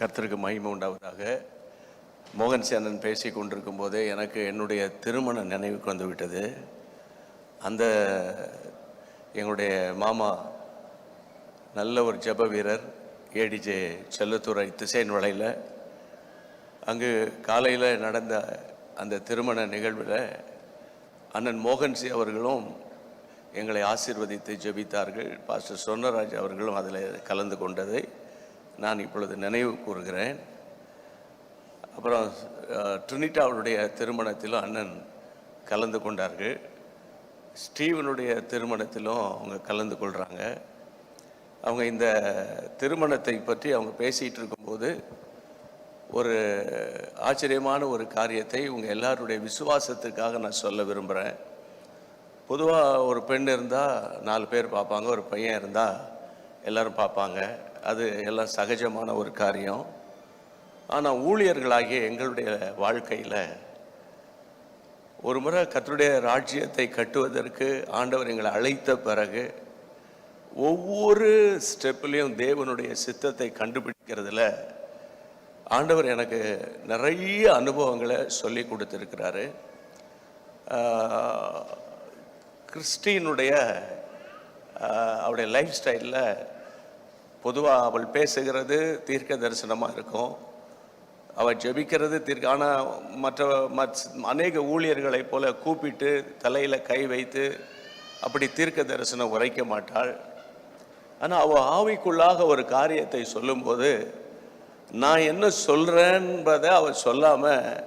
கர்த்தருக்கு மகிமை உண்டாவதாக மோகன் சேனன் பேசி கொண்டிருக்கும் போதே எனக்கு என்னுடைய திருமண நினைவுக்கு வந்துவிட்டது. அந்த எங்களுடைய மாமா நல்ல ஒரு ஜெப வீரர் ஏடிஜே செல்லத்துறை திசைன் வலையில். அங்கு காலையில் நடந்த அந்த திருமண நிகழ்வில் அண்ணன் மோகன்சி அவர்களும் எங்களை ஆசீர்வதித்து ஜெபித்தார்கள். பாஸ்டர் சொன்னராஜ் அவர்களும் அதில் கலந்து கொண்டதை. நான் இப்பொழுது நினைவு கூறுகிறேன். அப்புறம் ட்ரினிட்டாவுடைய திருமணத்திலும் அண்ணன் கலந்து கொண்டார்கள். ஸ்டீவனுடைய திருமணத்திலும் அவங்க கலந்து கொள்கிறாங்க அவங்க இந்த திருமணத்தை பற்றி அவங்க பேசிகிட்டு இருக்கும்போது ஒரு ஆச்சரியமான ஒரு காரியத்தை இவங்க எல்லாருடைய விசுவாசத்துக்காக நான் சொல்ல விரும்புகிறேன் பொதுவாக ஒரு பெண் இருந்தால் நாலு பேர் பார்ப்பாங்க ஒரு பையன் இருந்தால் எல்லோரும் பார்ப்பாங்க. அது எல்லாம் சகஜமான ஒரு காரியம். ஆனால் ஊழியர்களாகிய எங்களுடைய வாழ்க்கையில் ஒரு முறை கத்தருடைய ராஜ்யத்தை கட்டுவதற்கு ஆண்டவர் எங்களை அழைத்த பிறகு ஒவ்வொரு ஸ்டெப்லேயும் தேவனுடைய சித்தத்தை கண்டுபிடிக்கிறதுல ஆண்டவர் எனக்கு நிறைய அனுபவங்களை சொல்லி கொடுத்துருக்கிறாரு. கிறிஸ்டினுடைய அவருடைய லைஃப் ஸ்டைலில் பொதுவாக அவள் பேசுகிறது தீர்க்க தரிசனமாக இருக்கும். அவள் ஜெபிக்கிறது தீர்க்க ஆனால் மற்ற மத் அநேக ஊழியர்களைப் போல கூப்பிட்டு தலையில் கை வைத்து அப்படி தீர்க்க தரிசனம் உரைக்க மாட்டாள். ஆனால் அவள் ஆவிக்குள்ளாக ஒரு காரியத்தை சொல்லும்போது நான் என்ன சொல்கிறேன்றதை அவள் சொல்லாமல்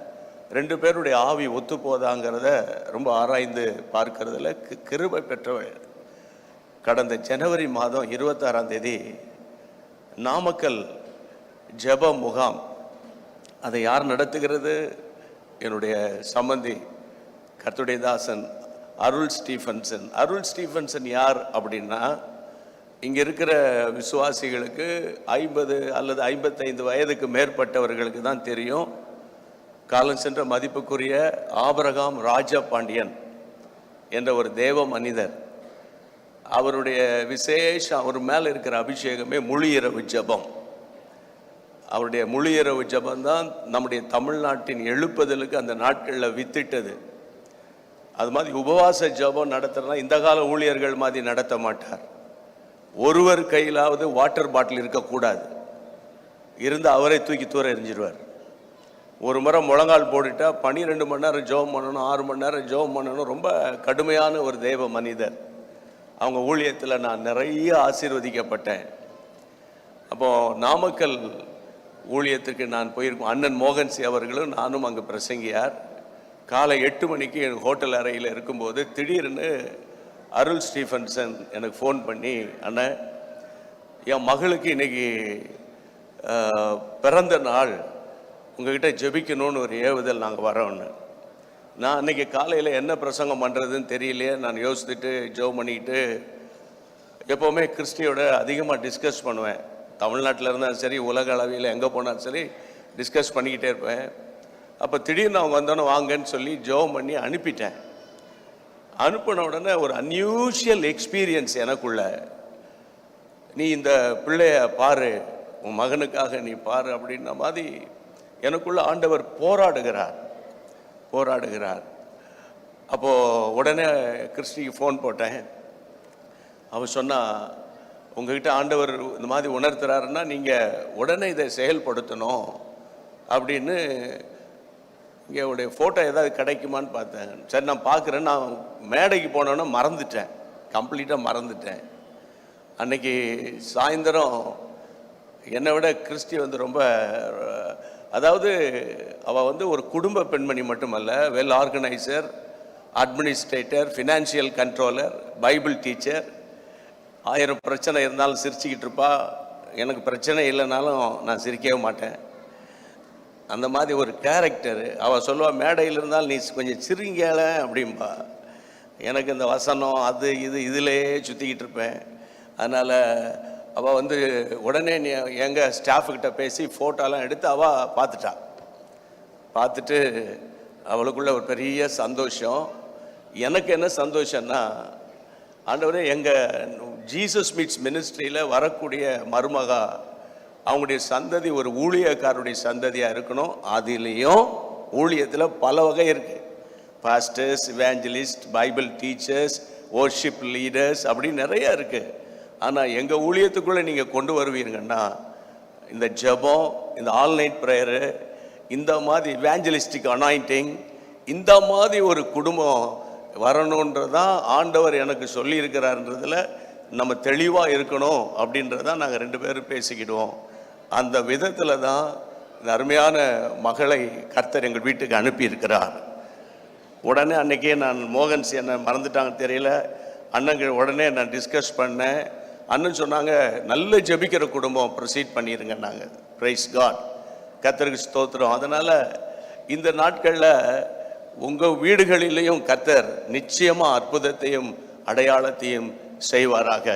ரெண்டு பேருடைய ஆவி ஒத்து போதாங்கிறத ரொம்ப ஆராய்ந்து பார்க்கறதுல கி- கிருபை பெற்றவள். கடந்த ஜனவரி மாதம் இருபத்தாறாம் தேதி நாமக்கல் ஜப முகாம். அதை யார் நடத்துகிறது? என்னுடைய சம்பந்தி கர்த்துடைய தாசன் அருள் ஸ்டீஃபன்சன். அருள் ஸ்டீஃபன்சன் யார் அப்படின்னா இங்கே இருக்கிற விசுவாசிகளுக்கு ஐம்பது அல்லது ஐம்பத்தைந்து வயதுக்கு மேற்பட்டவர்களுக்கு தான் தெரியும். காலம் சென்ற மதிப்புக்குரிய ஆபரகாம் ராஜபாண்டியன் என்ற ஒரு தேவ மனிதர். அவருடைய விசேஷம் அவர் மேலே இருக்கிற அபிஷேகமே முழு ஜபம். ஜெபம் அவருடைய முழு இரவு தான் நம்முடைய தமிழ்நாட்டின் எழுப்புதலுக்கு அந்த நாட்களில் வித்திட்டது. அது மாதிரி உபவாச ஜெபம் நடத்துறதுனா இந்த கால ஊழியர்கள் மாதிரி நடத்த மாட்டார். ஒருவர் கையிலாவது வாட்டர் பாட்டில் இருக்கக்கூடாது. இருந்து அவரை தூக்கி தூர எறிஞ்சிருவார் ஒரு முறை முழங்கால் போட்டுட்டா பன்னிரெண்டு மணி நேரம் ஜெபம் பண்ணணும் ஆறு மணி நேரம் ஜெபம் பண்ணணும் ரொம்ப கடுமையான ஒரு தெய்வ மனிதர். அவங்க ஊழியத்தில் நான் நிறைய ஆசீர்வதிக்கப்பட்டேன். அப்போது நாமக்கல் ஊழியத்துக்கு நான் போயிருக்கோம். அண்ணன் மோகன்சி அவர்களும் நானும் அங்கே பிரசங்கியார். காலை எட்டு மணிக்கு என் ஹோட்டல் அறையில் இருக்கும்போது திடீர்னு அருள் ஸ்டீஃபன்சன் எனக்கு ஃபோன் பண்ணி அண்ணன் என் மகளுக்கு இன்னைக்கு பிறந்த நாள். உங்ககிட்ட ஜெபிக்கணும்னு ஒரு ஏவுதல் நாங்கள் வரோன்னு நான் அன்னைக்கு காலையில் என்ன பிரசங்கம் பண்ணுறதுன்னு தெரியலையே. நான் யோசிச்சுட்டு ஜோ பண்ணிக்கிட்டு எப்போவுமே கிறிஸ்டியோட அதிகமாக டிஸ்கஸ் பண்ணுவேன். தமிழ்நாட்டில் இருந்தாலும் சரி உலக அளவில் எங்கே போனாலும் சரி டிஸ்கஸ் பண்ணிக்கிட்டே இருப்பேன். அப்போ திடீர்னு அவங்க வந்தோன்னே வாங்கன்னு சொல்லி ஜோ பண்ணி அனுப்பிட்டேன். அனுப்பின உடனே ஒரு அன்யூஷுவல் எக்ஸ்பீரியன்ஸ் எனக்குள்ள. நீ இந்த பிள்ளைய பாரு உன் மகனுக்காக நீ பாரு அப்படின்ன மாதிரி எனக்குள்ள ஆண்டவர் போராடுகிறார். போராடுகிறார். அப்போது உடனே கிறிஸ்டிக்கு ஃபோன் போட்டேன். அவன் சொன்னால் உங்ககிட்ட ஆண்டவர் இந்த மாதிரி உணர்த்துறாருன்னா நீங்கள் உடனே இதை செயல்படுத்தணும். அப்படின்னு இங்கே உடைய ஃபோட்டோ ஏதாவது கிடைக்குமான்னு பார்த்தேன். சரி நான் பார்க்குறேன். நான் மேடைக்கு போனோன்னா மறந்துட்டேன். கம்ப்ளீட்டாக மறந்துட்டேன். அன்னைக்கு சாயந்தரம் என்னை விட கிறிஸ்டி வந்து ரொம்ப அதாவது அவள் வந்து ஒரு குடும்ப பெண்மணி மட்டுமல்ல well organiser administrator financial controller Bible teacher ஆயிரம் பிரச்சனை இருந்தாலும் சிரிச்சுக்கிட்டு இருப்பா. எனக்கு பிரச்சனை இல்லைனாலும் நான் சிரிக்கவே மாட்டேன். அந்த மாதிரி ஒரு கேரக்டர் அவள் சொல்லுவாள் மேடையில் இருந்தாலும் நீ கொஞ்சம் சிரிங்கல அப்படிம்பா. எனக்கு இந்த வசனம் அது இது இதிலே சுற்றிக்கிட்டு இருப்பேன். அதனால் அவள் வந்து உடனே நீ எங்கள் ஸ்டாஃபுக்கிட்ட பேசி ஃபோட்டோலாம் எடுத்து அவள் பார்த்துட்டா. பார்த்துட்டு அவளுக்குள்ள ஒரு பெரிய சந்தோஷம். எனக்கு என்ன சந்தோஷம்னா ஆண்டவர் எங்கள் ஜீசஸ் மீட்ஸ் மினிஸ்ட்ரியில் வரக்கூடிய மருமகா அவங்களுடைய சந்ததி ஒரு ஊழியக்காரருடைய சந்ததியாக இருக்கணும். அதுலேயும் ஊழியத்தில் பல வகை இருக்குது pastors evangelist Bible teachers worship leaders அப்படின்னு நிறையா இருக்குது ஆனால் எங்கள் ஊழியத்துக்குள்ளே நீங்கள் கொண்டு வருவீங்கன்னா இந்த ஜெபம் இந்த ஆல் நைட் ப்ரேயரு இந்த மாதிரி வேஞ்சலிஸ்டிக் அனாயிண்டிங் இந்த மாதிரி ஒரு குடும்பம் வரணுன்றதான் ஆண்டவர் எனக்கு சொல்லியிருக்கிறார்ன்றதில் நம்ம தெளிவாக இருக்கணும் அப்படின்றதான் நாங்கள் ரெண்டு பேரும் பேசிக்கிடுவோம். அந்த விதத்தில் தான் இந்த அருமையான மகளை கர்த்தர் எங்கள் வீட்டுக்கு அனுப்பியிருக்கிறார். உடனே அன்னைக்கே நான் மோகன்ஸ் என்னை மறந்துட்டாங்க தெரியல. அண்ணங்கள் உடனே நான் டிஸ்கஸ் பண்ணேன். அண்ணன் சொன்னாங்க நல்ல ஜெபிக்கிற குடும்பம் ப்ரொசீட் பண்ணிடுங்க நாங்கள் ப்ரைஸ் காட் கத்தருக்கு ஸ்தோத்திரம். அதனால் இந்த நாட்களில் உங்கள் வீடுகளிலேயும் கத்தர் நிச்சயமாக அற்புதத்தையும் அடையாளத்தையும் செய்வாராக.